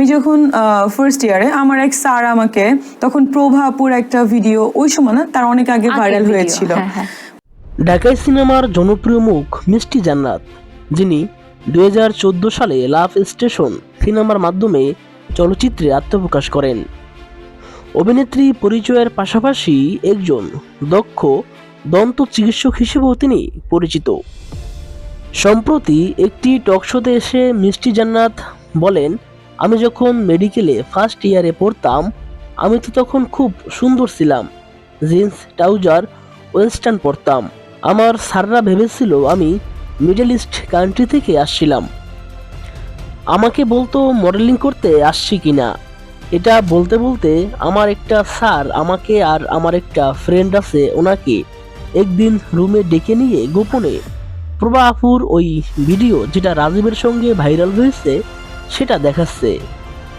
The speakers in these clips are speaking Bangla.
আমি যখন ফার্স্ট ইয়ারে আমার এক স্যার আমাকে তখন প্রভাপুর একটা ভিডিও ওই সময় না তার অনেক আগে ভাইরাল হয়েছিল। হ্যাঁ, হ্যাঁ। ঢাকাই সিনেমার জনপ্রিয় মুখ মিষ্টি জান্নাত যিনি দু হাজার চোদ্দ সালে লাভ স্টেশন সিনেমার মাধ্যমে চলচ্চিত্রে আত্মপ্রকাশ করেন। অভিনেত্রী পরিচয়ের পাশাপাশি একজন দক্ষ দন্ত চিকিৎসক হিসেবেও তিনি পরিচিত। সম্প্রতি একটি টকশোতে এসে মিষ্টি জান্নাত বলেন আমি যখন মেডিকেলে ফার্স্ট ইয়ারে পড়তাম, আমি তো তখন খুব সুন্দর ছিলাম। জিন্স ট্রাউজার ওয়েস্টার্ন পরতাম। আমার স্যাররা ভেবেছিল আমি মিডল ইস্ট কান্ট্রি থেকে আসছিলাম। আমাকে বলতো মডেলিং করতে আসছি কিনা? এটা বলতে বলতে আমার একটা স্যার আমাকে আর আমার একটা ফ্রেন্ড আছে, ওনাকে একদিন রুমে ডেকে নিয়ে গোপনে প্রভা আপুর ওই ভিডিও যেটা রাজীবের সঙ্গে ভাইরাল হয়েছে সেটা দেখাচ্ছে।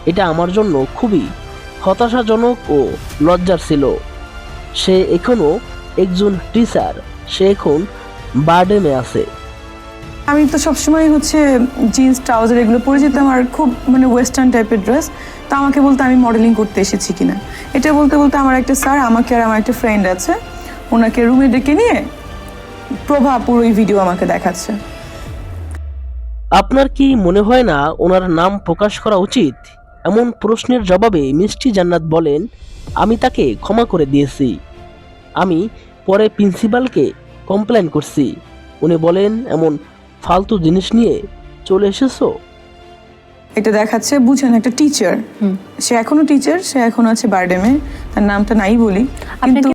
এটা আমার জন্য খুবই হতাশাজনক ও লজ্জার ছিল। সে এখনও একজন টিচার সে এখন বার্ডেনে আছে। আমি তো সবসময় হচ্ছে জিন্স ট্রাউজার এগুলো পরে যেতাম আর খুব মানে ওয়েস্টার্ন টাইপের ড্রেস তো আমাকে বলতে আমি মডেলিং করতে এসেছি কিনা। এটা বলতে বলতে আমার একটা স্যার, আমাকে আর আমার একটা ফ্রেন্ড আছে। ওনাকে রুমে ডেকে নিয়ে প্রভাপুর ওই ভিডিও আমাকে দেখাচ্ছে। আপনার কি মনে হয় না ওনার নাম প্রকাশ করা উচিত? এমন প্রশ্নের জবাবে মিষ্টি জান্নাত বলেন আমি তাকে ক্ষমা করে দিয়েছি। আমি পরে প্রিন্সিপালকে কমপ্লেন করছি। উনি বলেন এমন ফালতু জিনিস নিয়ে চলে এসেছ? এটা দেখাচ্ছে বুঝেন একটা টিচার। হুম। সে এখনও টিচার সে এখন আছে বারডেমে। তার নামটা নাই বলি। কিন্তু